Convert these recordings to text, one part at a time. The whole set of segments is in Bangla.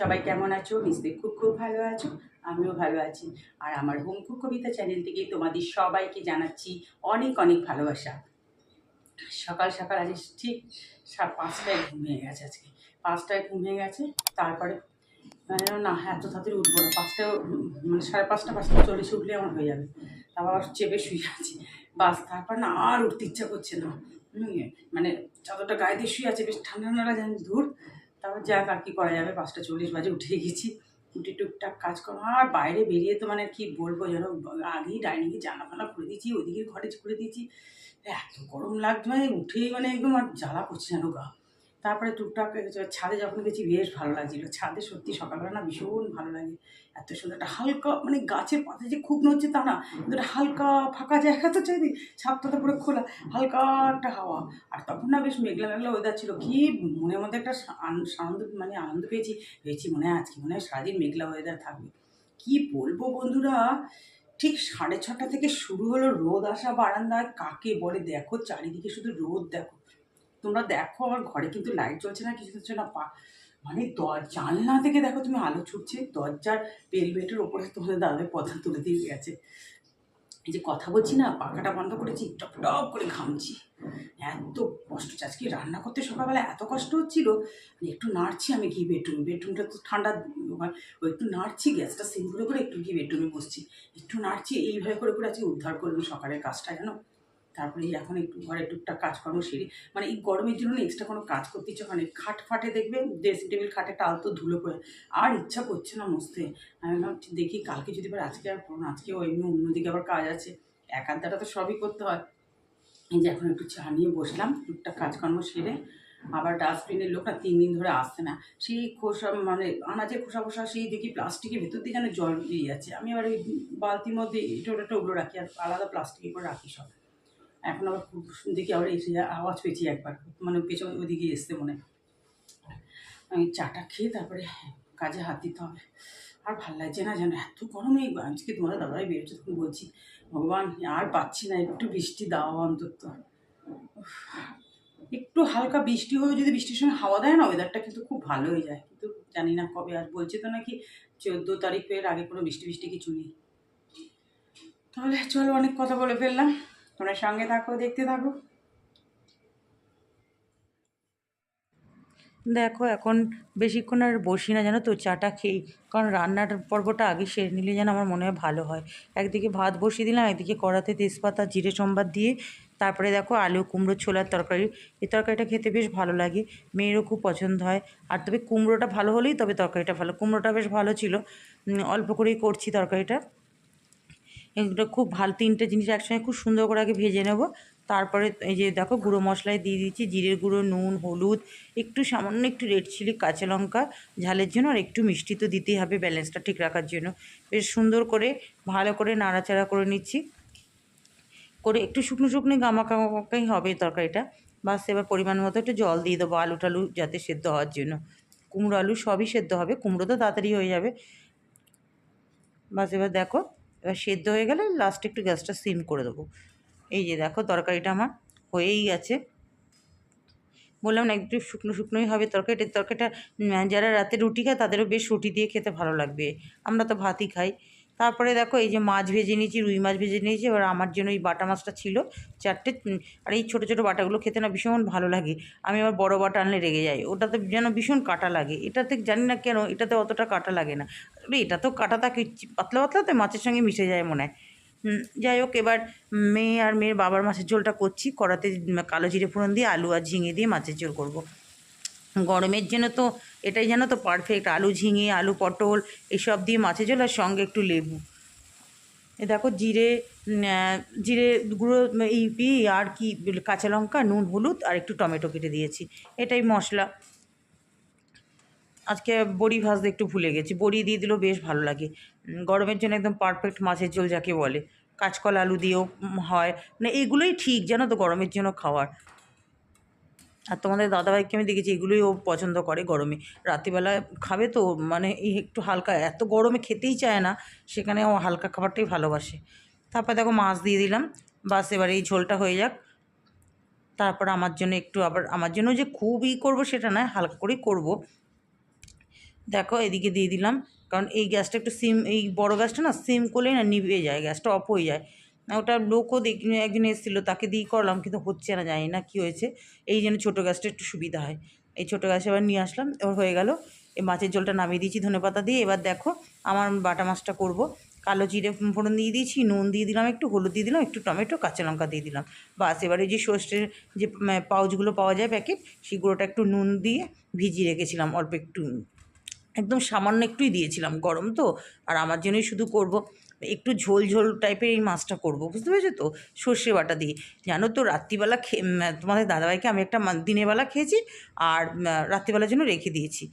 সবাই কেমন আছো? নিশ্চয়ই খুব খুব ভালো আছো। আমিও ভালো আছি। আর আমার হোম কুক কবিতা চ্যানেল থেকে তোমাদের সবাইকে জানাচ্ছি অনেক অনেক ভালোবাসা। সকাল সকাল আজ ঠিক পাঁচটায় ঘুম গেছে আজকে। পাঁচটায় ঘুম গেছে, তারপরে মানে না, এত তাড়াতাড়ি উঠবো না। পাঁচটায় মানে সাড়ে পাঁচটা পাঁচটা চল্লিশে উঠলে আমার হয়ে যাবে। তারপর চেপে শুয়ে আছি। বাস, তারপর না, আর উঠতে ইচ্ছা করছে না। মানে চাদরটা গায়ে দিয়ে শুয়ে আছে, বেশ ঠান্ডা ঠান্ডা জানি দূর তারপর যাক আর কি করা যাবে, পাঁচটা চল্লিশ বাজে উঠে গেছি। উঠে টুকটাক কাজ করো, আর বাইরে বেরিয়ে তো মানে কি বলব যেন, আগেই ডাইনিংয়ে জানা ফানা খুলে দিয়েছি ওদিকে ঘরে খুলে দিয়েছি। এত গরম লাগছে মানে উঠেই মানে একদম আর জ্বালা করছে যেন গা। তারপরে টুকটাক ছাদে যখন গেছি বেশ ভালো লাগছিল। ছাদে সত্যি সকালবেলা না ভীষণ ভালো লাগে। এত সুন্দর একটা হালকা মানে গাছের পাতা যে খুব নড়ছে তা না, কিন্তু একটা হালকা ফাঁকা জায়গা তো চাইদি ছাদটা তো পুরো খোলা, হালকা একটা হাওয়া। আর তখন না বেশ মেঘলা মেঘলা ওয়েদার ছিল। কি মনের মধ্যে একটা আনন্দ মানে আনন্দ পেয়েছি। পেয়েছি মনে হয় আজকে মনে হয় সারাদিন মেঘলা ওয়েদার থাকবে। কি বলব বন্ধুরা, ঠিক সাড়ে ছটা থেকে শুরু হলো রোদ আসা বারান্দায়। কাকে বলে দেখো, চারিদিকে শুধু রোদ দেখো। তোমরা দেখো, আমার ঘরে কিন্তু লাইট জ্বলছে না, কিছু হচ্ছে না, পা মানে জানলা থেকে দেখো তুমি আলো ছুটছে, দরজার পেরিবেটের ওপরে তোমাদের দাদাভাই পথা তুলে দিয়ে গেছে। এই যে কথা বলছি না, পাখাটা বন্ধ করেছি, টপ টপ করে ঘামছি। এত কষ্ট, আজকে রান্না করতে সকালবেলা এত কষ্ট হচ্ছিল একটু নাড়ছি, আমি গিয়ে বেডরুমে, বেডরুমটা তো ঠান্ডা ওই একটু নাড়ছি, গ্যাসটা সিম করে করে একটু গিয়ে বেডরুমে বসছি। একটু নাড়ছি, এইভাবে করে করে আজকে উদ্ধার করলাম সকালের কাজটা, জানো? তারপরে এখন একটু ঘরে টুকটাক কাজকর্ম সেরে মানে এই গরমের জন্য না এক্সট্রা কোনো কাজ করতে ইচ্ছে মানে খাট ফাটে দেখবে ড্রেসিং টেবিল খাটে টাল তো ধুলো পড়ে। আর ইচ্ছা করছে না মুছতে। আমি ভাবছি, দেখি কালকে যদি আবার আজকে আর পড়ো আজকে এমনি অন্যদিকে আবার কাজ আছে। একান্তটা তো সবই করতে হয়। এই যে এখন একটু চা নিয়ে বসলাম, টুকটাক কাজকর্ম সেরে। আবার ডাস্টবিনের লোক না তিন দিন ধরে আসছে না। সেই খোসা মানে আনাজের খোসা খোসা সেই দেখি প্লাস্টিকের ভেতর দিয়ে যেন জল বেরিয়ে যাচ্ছে। আমি আবার ওই বালতির মধ্যে এটা ওটা ওগুলো রাখি আর আলাদা প্লাস্টিকে করে রাখি সব। এখন আবার দেখি আবার এসে আওয়াজ পেয়েছি একবার মানে পেছন ওদিকে এসছে মনে। আমি চাটা খেয়ে তারপরে কাজে হাত দিতে হবে। আর ভালো লাগছে না যেন, এত গরমে আজকে তোমাদের দাদাই বেরোচ্ছে তখন বলছি, ভগবান, আর পাচ্ছি না, একটু বৃষ্টি দাও অন্তত। একটু হালকা বৃষ্টি হয়ে যদি বৃষ্টির সময় হাওয়া দেয় না ওয়েদারটা কিন্তু খুব ভালো হয়ে যায়। কিন্তু জানি না কবে আর বলছে তো নাকি চোদ্দ তারিখের আগে কোনো বৃষ্টি বৃষ্টি কিছু নেই। তাহলে চলো অনেক কথা বলে ফেললাম। তোমরা সঙ্গে থাকো, দেখতে থাকো। দেখো, এখন বেশিক্ষণ আর বসি না জানো তো, চাটা খেয়ে। কারণ রান্নার পর্বটা আগে সেরে নিলে যেন আমার মনে হয় ভালো হয়। একদিকে ভাত বসিয়ে দিলাম, একদিকে কড়াতে তেজপাতা, জিরে, সম্বাদ দিয়ে। তারপরে দেখো আলু, কুমড়ো, ছোলার তরকারি। এই তরকারিটা খেতে বেশ ভালো লাগে, মেয়েরও খুব পছন্দ হয়। আর তবে কুমড়োটা ভালো হলেই তবে তরকারিটা ভালো, কুমড়োটা বেশ ভালো ছিল। অল্প করেই করছি তরকারিটা। এগুলো খুব ভালো তিনটে জিনিস একসঙ্গে খুব সুন্দর করে আগে ভেজে নেব। তারপরে এই যে দেখো গুঁড়ো মশলায় দিয়ে দিচ্ছি জিরের গুঁড়ো, নুন, হলুদ, একটু সামান্য একটু রেড চিলি, কাঁচা লঙ্কা, ঝালের জন্য আর একটু মিষ্টি তো দিতেই হবে ব্যালেন্সটা ঠিক রাখার জন্য। বেশ সুন্দর করে ভালো করে নাড়াচাড়া করে নিচ্ছি। করে একটু শুকনো শুকনো গামাকামাকাই হবে তরকারিটা। বাস এবার পরিমাণ মতো একটু জল দিয়ে দেবো আলু টালু যাতে সেদ্ধ হওয়ার জন্য। কুমড়ো আলু সবই সেদ্ধ হবে, কুমড়ো তো তাড়াতাড়ি হয়ে যাবে। বাস এবার দেখো এবার সেদ্ধ হয়ে গেলে লাস্টে একটু গ্যাসটা সিম করে দেবো। এই যে দেখো তরকারিটা আমার হয়েই গেছে। বললাম না, একটু শুকনো শুকনোই হবে তরকারিটা। তরকারিটা যারা রাতে রুটি খায় তাদেরও বেশ রুটি দিয়ে খেতে ভালো লাগবে। আমরা তো ভাতই খাই। তারপরে দেখো এই যে মাছ ভেজে নিয়েছি, রুই মাছ ভেজে নিয়েছি, এবার আমার জন্য এই বাটা মাছটা ছিল চারটে আর এই ছোটো ছোটো বাটাগুলো খেতে না ভীষণ ভালো লাগে। আমি আবার বড় বাটা আনলে রেগে যাই ওটাতে যেন ভীষণ কাটা লাগে। এটাতে জানি না কেন, এটাতে অতটা কাটা লাগে না। এটা তো কাটা থাকে পাতলা পাতলা তো মাছের সঙ্গে মিশে যায় মনে হয়। যাই হোক, এবার মেয়ে আর মেয়ের বাবার মাছের ঝোলটা করছি, কড়াতে কালো জিরে ফোড়ন দিয়ে আলু আর ঝিঙে দিয়ে মাছের ঝোল করব। গরমের জন্য তো এটাই জানো তো পারফেক্ট আলু ঝিঙে, আলু পটল, এসব দিয়ে মাছের ঝোল আর সঙ্গে একটু লেবু। এ দেখো জিরে জিরে গুঁড়ো এই ই আর কি, কাঁচা লঙ্কা, নুন, হলুদ আর একটু টমেটো কেটে দিয়েছি। এটাই মশলা। আজকে বড়ি ভাজতে একটু ভুলে গেছি, বড়ি দিয়ে দিলেও বেশ ভালো লাগে। গরমের জন্য একদম পারফেক্ট মাছের ঝোল যাকে বলে। কাঁচকলা আলু দিয়েও হয়। মানে এগুলোই ঠিক জানো তো গরমের জন্য খাওয়ার। আর তোমাদের দাদাভাইকে আমি দেখেছি, এগুলোই ও পছন্দ করে গরমে। রাত্রিবেলা খাবে তো মানে একটু হালকা, এত গরমে খেতেই চায় না, সেখানে ও হালকা খাবারটাই ভালোবাসে। তারপর দেখো মাছ দিয়ে দিলাম, বাস এবার এই ঝোলটা হয়ে যাক। তারপর আমার জন্য একটু আবার, আমার জন্য যে খুব ই করব সেটা নয়, হালকা করেই করব। দেখো এদিকে দিয়ে দিলাম, কারণ এই গ্যাসটা একটু সিম, এই বড় গ্যাসটা না, সিম করলেই না নিভে যায়, গ্যাসটা অফ হয়ে যায়। ওটা লোকও দেখি একজন এসেছিল, তাকে দিয়ে করলাম, কিন্তু হচ্ছে না, জানি না কী হয়েছে। এই জন্য ছোটো গ্যাসটা একটু সুবিধা হয়। এই ছোটো গ্যাসে এবার নিয়ে আসলাম, এবার হয়ে গেল। এই মাছের জলটা নামিয়ে দিয়েছি ধনেপাতা দিয়ে। এবার দেখো আমার বাটা মাছটা করব। কালো জিরে ফোড়ন দিয়ে দিয়েছি, নুন দিয়ে দিলাম, একটু হলুদ দিয়ে দিলাম, একটু টমেটো, কাঁচা লঙ্কা দিয়ে দিলাম। বাস, এবারে যে সর্ষের যে পাউচগুলো পাওয়া যায় প্যাকেট সেগুলোটা একটু নুন দিয়ে ভিজিয়ে রেখেছিলাম, অল্প একটু। একদম সামান্য একটুই দিয়েছিলাম, গরম তো। আর আমার জন্যই শুধু করব। একটু ঝোল ঝোল টাইপের এই মাছটা করব, বুঝতে পেরেছ তো? সর্ষে বাটা দিয়ে। জানো তো রাত্রিবেলা খেয়ে তোমাদের দাদাভাইকে আমি একটা দিনের বেলা খেয়েছি আর রাত্রিবেলার জন্য রেখে দিয়েছি।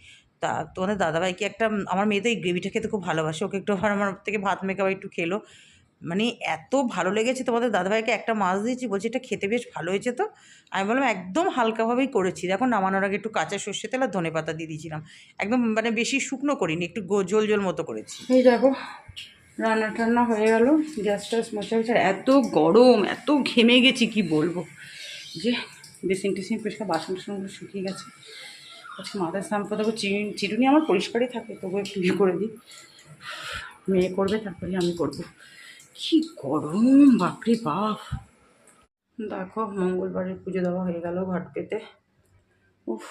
তা তোমাদের দাদাভাইকে একটা আমার মেয়ে তো এই গ্রেভিটা খেতে খুব ভালোবাসে, ওকে একটু আমার থেকে ভাত মেখে আবার একটু খেলো। মানে এত ভালো লেগেছে তোমাদের দাদাভাইকে একটা মাছ দিয়েছি, বলছি এটা খেতে বেশ ভালো হয়েছে তো? আমি বললাম, একদম হালকাভাবেই করেছি। দেখো নামানোর আগে একটু কাঁচা সর্ষে তেল আর ধনে পাতা দিয়ে দিয়েছিলাম। একদম মানে বেশি শুকনো করিনি, একটু ঝোল ঝোল মতো করেছি। এই দেখো রান্না টান্না হয়ে গেল। গ্যাস ট্যাস মোছা আর এত গরম, এত ঘেমে গেছি, কি বলব? যে বেসিন টেসিন পরিষ্কার বাসন টাসনগুলো শুকিয়ে গেছে। আজকে মাথায় স্নান করতে হবে চিরুনি আমার পরিষ্কারই থাকে তবু একটু ইয়ে করে দিই। মেয়ে করবে, তারপরে আমি করব। কি গরম, বাপরে বাপ! দেখো মঙ্গলবারের পুজো দেওয়া হয়ে গেল ঘাট পেতে। উফ,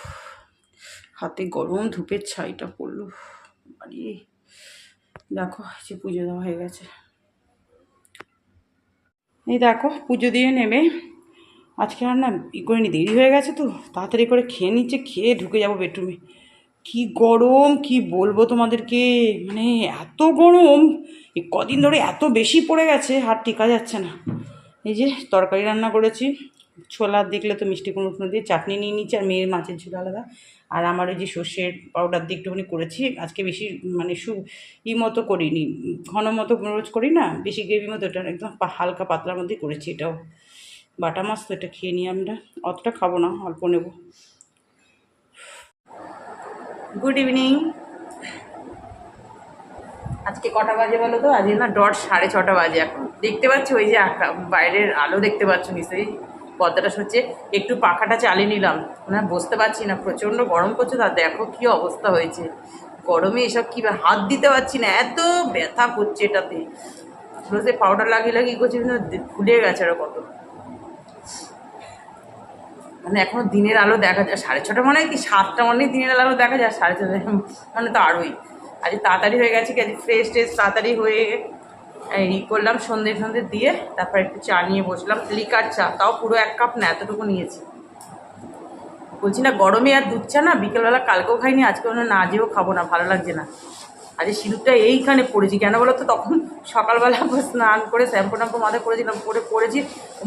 হাতে গরম, ধূপের ছাইটা পড়ল। বাড়ি দেখো যে পুজো দেওয়া হয়ে গেছে। এই দেখো, পুজো দিয়ে নেমে আজকে আর না ই করে নি, দেরি হয়ে গেছে তো, তাড়াতাড়ি করে খেয়ে নিচ্ছে, খেয়ে ঢুকে যাব বেডরুমে। কি গরম, কি বলব তোমাদেরকে মানে এত গরম, এই কদিন ধরে এত বেশি পড়ে গেছে, আর টিকা যাচ্ছে না। এই যে তরকারি রান্না করেছি, ছোলা দেখলে তো মিষ্টি কুমড়ো দিয়ে, চাটনি নিয়ে নিচ্ছি আর মেয়ের মাছের ঝোল আলাদা। আর আমার ওই যে সর্ষের পাউডার দিয়ে একটুখানি করেছি, আজকে বেশি মানে সু ই মতো করিনি, ঘন মতো রোজ করি না, বেশি গ্রেভি মতো এটা একদম হালকা পাতলার মধ্যেই করেছি এটাও। বাটা মাছ তো এটা খেয়ে নিই আমরা, অতটা খাব না, অল্প নেব। গুড ইভিনিং আজকে কটা বাজে বলো তো? আজকে না ডট সাড়ে ছটা বাজে এখন। দেখতে পাচ্ছ ওই যে বাইরের আলো দেখতে পাচ্ছ নিশ্চয়ই? পর্দাটা হচ্ছে একটু পাখাটা চালিয়ে নিলাম। মানে বসতে পারছি না, প্রচণ্ড গরম করছে তা দেখো কি অবস্থা হয়েছে। গরমে এসব কী হাত দিতে পারছি না, এত ব্যথা করছে এটাতে। রোজে পাউডার লাগিয়ে লাগিয়ে করছে ফুলে গেছে আরও কত। মানে এখনও দিনের আলো দেখা যায়, সাড়ে ছটা মানে কি, সাতটা মানে দিনের আলো দেখা যায়, সাড়ে ছটা মানে তো আরোই। আজ তাড়াতাড়ি হয়ে গেছে কি, আজ ফ্রেশ ট্রেশ তাড়াতাড়ি হয়ে এই করলাম সন্ধে সন্ধে দিয়ে তারপর একটু চা নিয়ে বসলাম। লিকার চা, তাও পুরো এক কাপ না, এতটুকু নিয়েছি। বলছি না, গরমে আর দুধ চা না, বিকেলবেলা কালকেও খাইনি আজকে মনে না আজও খাব না, ভালো লাগছে না। আজ সিঁদুরটা এইখানে পড়েছি, কেন বলো তো তখন সকালবেলা স্নান করে শ্যাম্পু ট্যাম্পু মাথায় করেছিলাম, করে পড়েছি।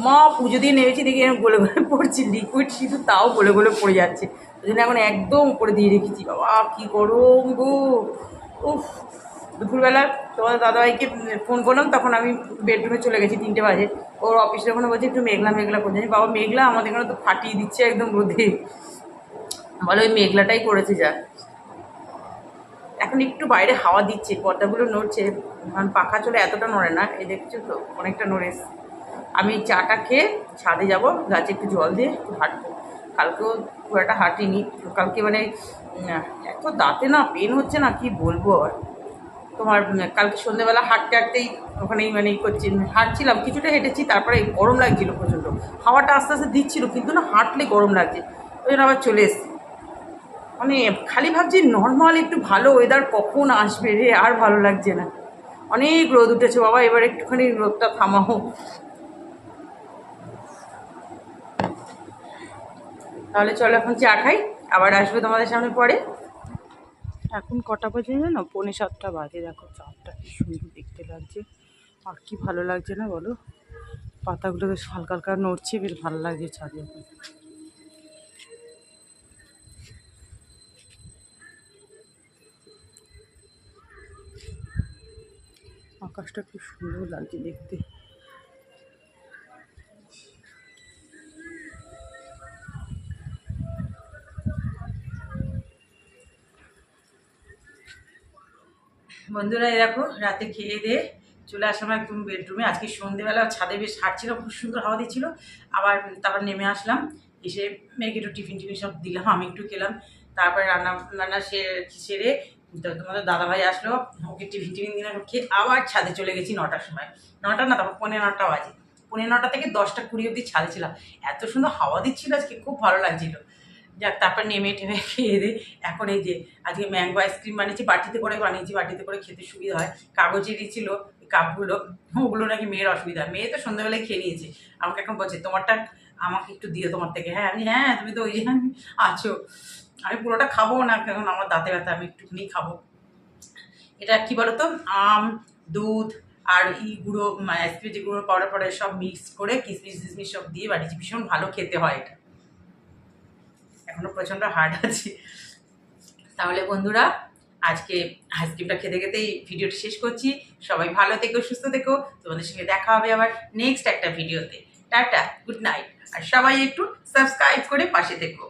মা, পুজো দিয়ে নেমেছি, দেখি আমি গলে গলে পড়ছি লিকুইড সিঁদুর তাও গলে গলে পড়ে যাচ্ছে। ওই জন্য এখন একদম উপরে দিয়ে রেখেছি, বাবা, কী গরম গো। উফ। দুপুরবেলা তোমাদের দাদাভাইকে ফোন করলাম, তখন আমি বেডরুমে চলে গেছি তিনটে বাজে। ওর অফিসে ওখানে বলছে একটু মেঘলা মেঘলা করছে। বাবা, মেঘলা? আমাদের এখানে তো ফাটিয়ে দিচ্ছে একদম রোদে। বলে, ওই মেঘলাটাই করেছে যা। এখন একটু বাইরে হাওয়া দিচ্ছে, পর্দাগুলো নড়ছে। কারণ পাখা চলে এতটা নড়ে না, এই দেখছ তো, অনেকটা নড়ে। আমি চাটা খেয়ে ছাদে যাব, গাছে একটু জল দিয়ে একটু হাঁটবো। কালকেও খুব একটা হাঁটিনি। কালকে মানে এত দাঁতে না পেন হচ্ছে না, কি বলব আর? তোমার কালকে সন্ধ্যেবেলা হাঁটতে হাঁটতেই ওখানেই মানে করছি, হাঁটছিলাম, কিছুটা হেঁটেছি, তারপরে গরম লাগছিল প্রচণ্ড। হাওয়াটা আস্তে আস্তে দিচ্ছিল, কিন্তু না হাঁটলে গরম লাগছে। ওই জন্য আবার চলে এসেছি। মানে খালি ভাবছি নর্মাল একটু ভালো ওয়েদার কখন আসবে রে, আর ভালো লাগছে না। অনেক রোদ উঠেছে, বাবা, এবার একটুখানি রোদটা থামাও। তাহলে চলো এখন চা খাই, আবার আসবে তোমাদের সামনে পরে। এখন কটা বাজে জানো? পৌনে সাতটা বাজে। দেখো চাঁদটা কি সুন্দর দেখতে লাগছে। আর কি ভালো লাগছে না বলো? পাতাগুলো বেশ হালকা হালকা নড়ছে, বেশ ভালো লাগছে ছাদে আকাশটা খুব সুন্দর লাগছে দেখতে। বন্ধুরা দেখো, রাতে খেয়ে দিয়ে চলে আসলাম একদম বেডরুমে আজকে সন্ধেবেলা ছাদে বেশ হাঁটছিলাম, খুব সুন্দর হাওয়া দিচ্ছিল। আবার তারপর নেমে আসলাম, এসে মেয়েকে একটু টিফিন টিফিন সব দিলাম, আমি একটু খেলাম। তারপরে রান্না রান্না সেরে তোমাদের দাদাভাই আসলো, ওকে টিফিন টিফিন দিলাম, খেয়ে আবার ছাদে চলে গেছি নটার সময়। নটা না, তারপর পনেরো নটা বাজে। পনেরো নটা থেকে দশটা কুড়ি অবধি ছাদে ছিলাম। এত সুন্দর হাওয়া দিচ্ছিল আজকে, খুব ভালো লাগছিল। যাক, তারপর নেমে টেমে খেয়ে দিয়ে এখন এই যে, আজকে ম্যাঙ্গো আইসক্রিম বানিয়েছি, বাটিতে করে বানিয়েছি, বাটিতে করে খেতে সুবিধা হয়। কাগজেরই ছিল কাপগুলো, ওগুলো নাকি মেয়ের অসুবিধা। মেয়ে তো সন্ধ্যাবেলায় খেয়ে নিয়েছে। আমাকে এখন বলছে, তোমারটা আমাকে একটু দিও তোমার থেকে। হ্যাঁ আমি হ্যাঁ তুমি তো ওই যে আছো। আমি পুরোটা খাব না, কারণ আমার দাঁতে ব্যথা, আমি একটুখানি খাব। এটা কি বলতো? আম, দুধ আর ই গুঁড়ো আইসক্রিম যে গুঁড়ো পাউডার পাউডার সব মিক্স করে কিসমিস টিসমিস সব দিয়ে বানিয়েছি। ভীষণ ভালো খেতে হয় এটা। এখনও প্রচণ্ড হার্ড আছে। তাহলে বন্ধুরা, আজকে আইসক্রিমটা খেতে খেতেই ভিডিওটা শেষ করছি। সবাই ভালো থেকো, সুস্থ থেকো। তোমাদের সঙ্গে দেখা হবে আবার নেক্সট একটা ভিডিওতে টাটা গুড নাইট আর সবাই একটু সাবস্ক্রাইব করে পাশে থেকো।